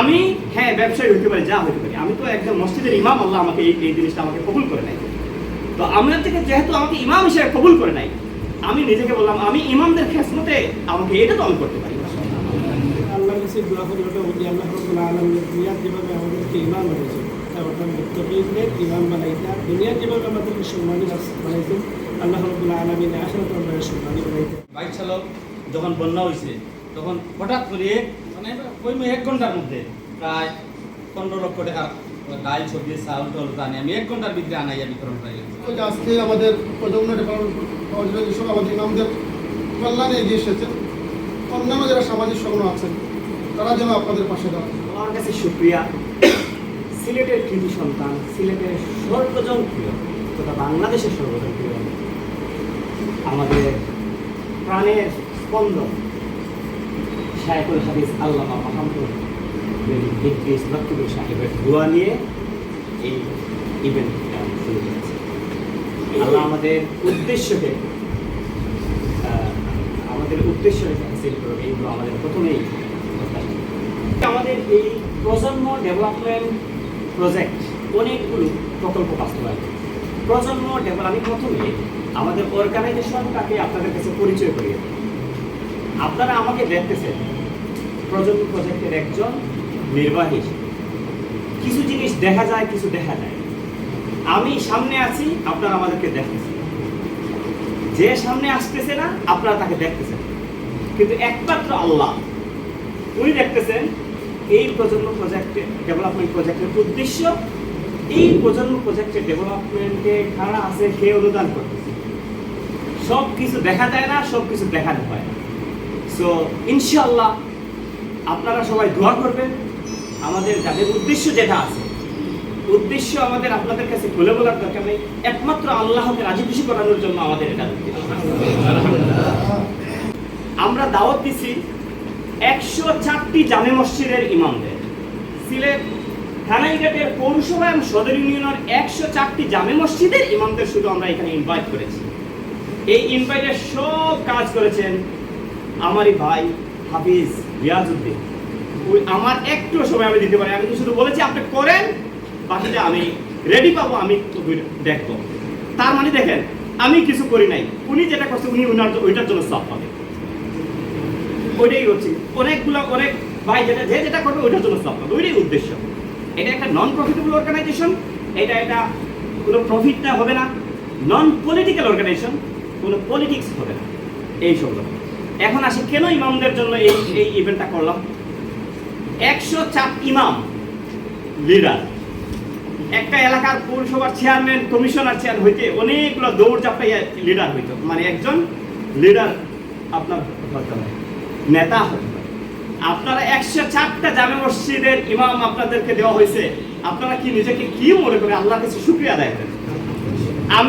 আমি হ্যাঁ ব্যবসায়ী হতে পারি যা হতে পারি। আমি তো একজন মসজিদের ইমাম আল্লাহ আমাকে এই এই জিনিসটা আমাকে কবুল করে নাই। তো আমার থেকে যেহেতু আমাকে ইমাম হিসেবে কবুল করে নাই আমি নিজেকে বললাম আমি ইমামদের খেসমতে আমাকে এটা তো আমি করতে পারি। আল্লাহ কাছে দোয়া করি ওটা ওই আল্লাহ রব্বুল আলমীর দুনিয়ার যেভাবে আমাদেরকে ইমাম বানাইছেন তারপর মুক্তকিদের ইমাম বানাইতা দুনিয়ার যেভাবে আমাদেরকে সম্মানী বানাইছেন আল্লাহ রব্বুল আলমিন আসলে আমরা সম্মানী বানাইতেন বাইক চালক যখন বন্যা হয়েছে তখন হঠাৎ করে মানে ওই এক ঘণ্টার মধ্যে প্রায় পনেরো লক্ষ টাকা ডাল সবজি চাউল টাউল আনি আমি এক ঘণ্টার ভিতরে আনাইয়া বিতরণ যে আজকে আমাদের আমাদের ইমামদের কল্যাণে এগিয়ে এসেছেন অন্যান্য যারা সামাজিক সংগ্রহ আছেন তারা যেন আপনাদের পাশে দাঁড়ান। আমার কাছে সুপ্রিয়া সিলেটের কৃতি সন্তান সিলেটের সর্বজনপ্রিয় তথা বাংলাদেশের সর্বজনপ্রিয়। আমাদের প্রাণের স্পন্দন হাদিস মাহমুদ সাহেবের দোয়া নিয়ে এই ইভেন্টটা শুরু করেছে আল্লাহ আমাদের উদ্দেশ্যকে আমাদের উদ্দেশ্যকে হাসিল করবে। এইগুলো আমাদের প্রথমেই আমাদের এই প্রজন্ম ডেভেলপমেন্ট প্রজেক্ট অনেকগুলো প্রকল্প বাস্তবায়ন। প্রজন্ম ডেভেলপ আমি প্রথমে আমাদের অর্গানাইজেশনটাকে আপনাদের কাছে পরিচয় করিয়ে আপনারা আমাকে দেখতেছেন। প্রজন্ম প্রজেক্টের একজন নির্বাহী। কিছু জিনিস দেখা যায়, কিছু দেখা যায়। আমি সামনে আছি, আপনারা আমাদেরকে দেখতেছেন। যে সামনে আসতেছে না, আপনারা তাকে দেখতেছেন। কিন্তু একমাত্র আল্লাহ, উনি দেখতেছেন এই প্রজন্ম প্রজেক্টের ডেভেলপমেন্ট প্রজেক্টের উদ্দেশ্য, এই প্রজন্ম প্রজেক্টের ডেভেলপমেন্টে কারা আছে সে অনুদান করতেছে। সব কিছু দেখা যায় না সব কিছু দেখানো হয় সো ইনশাল্লাহ আপনারা সবাই দোয়া করবেন। আমাদের যাদের উদ্দেশ্য যেটা আছে, উদ্দেশ্য আমাদের আপনাদের কাছে খুলে বলার দরকার নেই। একমাত্র আল্লাহকে রাজি খুশি করানোর জন্য আমাদের এটা আমরা দাওয়াত দিছি একশো চারটি জামে মসজিদের ইমামদের। সিলেট থানাইঘাটের পৌরসভা এবং সদর ইউনিয়নের একশো চারটি জামে মসজিদের ইমামদের শুধু আমরা এখানে ইনভাইট করেছি। এই ইনভাইটের সব কাজ করেছেন আমারই ভাই হাফিজ রিয়াজউদ্দিন। ওই আমার একটু সময় আমি দিতে পারি, আমি তো শুধু বলেছি, আপনি করেন, বাকিটা আমি রেডি পাবো, আমি দেখব। তার মানে দেখেন, আমি কিছু করি নাই। উনি যেটা করছে, উনি উনার ওইটার জন্য সব পাবে। ওইটাই হচ্ছে। অনেকগুলো, অনেক ভাই যেটা, যে যেটা করবে, ওইটার জন্য সব পাবে। ওইটাই উদ্দেশ্য। এটা একটা নন প্রফিটেবল অর্গানাইজেশন এটা এটা কোনো প্রফিটটা হবে না। নন পলিটিক্যাল অর্গানাইজেশন কোনো পলিটিক্স হবে না। এই সব এখন আসি, কেন ইমামদের জন্য এই এই ইভেন্টটা করলাম? একশো চার ইমাম লিডার একটা এলাকার পৌরসভার চেয়ারম্যান কমিশনার চেয়ার হইতে অনেকগুলো দৌড় চাপাইয়া লিডার হইতো। মানে একজন লিডার আপনার নেতা হতে আপনারা একশো চারটা জামে মসজিদের ইমাম আপনাদেরকে দেওয়া হয়েছে। আপনারা কি নিজেকে কি মনে করে আল্লাহর কাছে শুক্রিয়া করেন? আমি